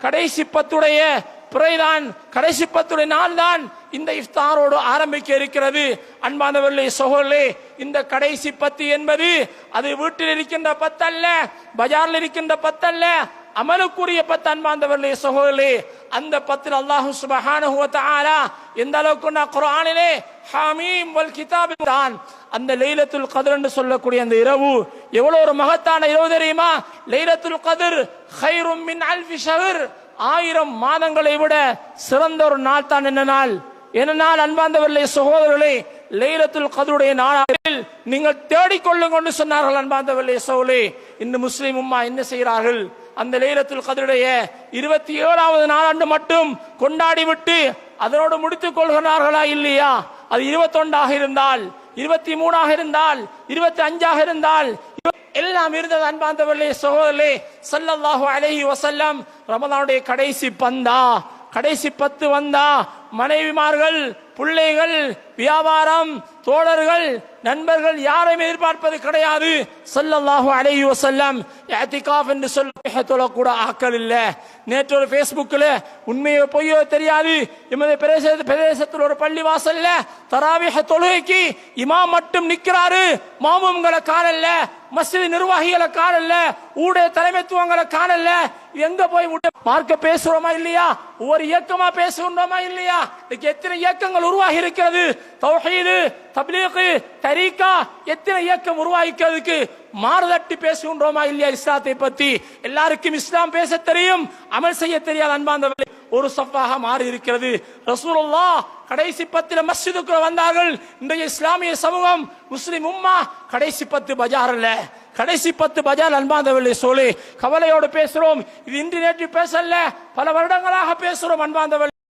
கடைசி பத்துடைய பிறைதான் கடைசி பத்துடைய நாள் தான் இந்த இஃப்தாரோடு ஆரம்பிக்க இருக்கிறது. அன்பானவர்களே சோழர்களே இந்த கடைசி பத்து என்பது அது வீட்டில் இருக்கின்ற பத்தல்ல பஜாரில் இருக்கின்ற பத்தல்ல அமலுக்குரிய பத்து அன்பாந்தவர்களே சகோதரே அந்த பத்தில் அல்லாஹு சுபஹானஹு எந்த அளவுக்கு நான் குரானிலே ஹமீம் வல் கிதாபி தான். அந்த லைலத்துல் கதிர் என்று சொல்லக்கூடிய அந்த இரவு எவ்வளவு ஒரு மகத்தான இரவு தெரியுமா? லைலத்துல் கதிர் ஹைரும் மின் அல்ஃபி ஷஹர். ஆயிரம் மாதங்களை விட சிறந்த ஒரு நாள் தான் என்ன நாள்? என்ன நாள் அன்பாந்தவர்களே சகோதரர்களே? லைலத்துல் கதருடைய நாளில் நீங்கள் தேடிக்கொள்ளுங்க சொன்னார்கள் அன்பாந்தவர்களே சோலே இந்த முஸ்லீம் உம்மா என்ன செய்கிறார்கள்? அந்த லைலத்துல் கதருடைய இருபத்தி ஏழாவது நாளாண்டு மட்டும் கொண்டாடி விட்டு அதனோடு முடித்துக் கொள்கிறார்களா இல்லையா? அது இருபத்தொண்டாக இருந்தால் இருபத்தி மூணாக இருந்தால் இருபத்தி அஞ்சாக இருந்தால் எல்லாம் இருந்தது அன்பாந்தவர்களே சகோதரே சல்லல்லாஹு அலஹி வசல்லம் ரமதானுடைய கடைசி பந்தா கடைசி பத்து வந்தா மனைவிமார்கள் பிள்ளைகள் வியாபாரம் தோழர்கள் நண்பர்கள் யாரையும் எதிர்பார்ப்பது கிடையாது. ஸல்லல்லாஹு அலைஹி வசல்லம் ஏத்திகாஃப் என்று சொல்ல தொழக்கூட ஆக்கள் இல்ல. நேற்று ஒரு ஃபேஸ்புக்கில் உண்மையோ பொய்யோ தெரியாது. எமது பிரதேச பிரதேசத்தில் ஒரு பள்ளி வாசல்ல தராவிஹ தொழுகைக்கு இமாம் மட்டும் நிக்கிறாரு. மாமும்களை காணல மஸ்ஜித் நிர்வாகிகளை காணல ஊடைய தலைமைத்துவங்களை காணல எங்க போய் விட்டு மார்க்க பேசுறோமா இல்லையா? ஒவ்வொரு இயக்கமா பேசுகின்றோமா இல்லையா? இதுக்கு எத்தனை இயக்கங்கள் உருவாகி இருக்கிறது? தௌஹீது தபிலீகு தரீகா எத்தனை இயக்கம் உருவாகிக்கிறதுக்கு மாறுதட்டி பேசுகின்றோமா இல்லையா இஸ்லாத்தை பத்தி? எல்லாருக்கும் இஸ்லாம் பேச தெரியும் அமல் செய்ய தெரியாத அன்பாந்தவர்கள் ஒரு சஃபாக மாறி இருக்கிறது. ரசூலுல்லா கடைசி பத்துல மஸ்ஜிதுக்குள்ள வந்தார்கள். இன்றைய இஸ்லாமிய சமூகம் முஸ்லிம் உம்மா கடைசி பத்து பஜார்ல கடைசி பத்து பஜார் அன்பாந்தவர்களை சொல்லி கவலையோடு பேசுறோம். இது இன்று நேற்று பேசல பல வருடங்களாக பேசுறோம் அன்பாந்தவர்கள்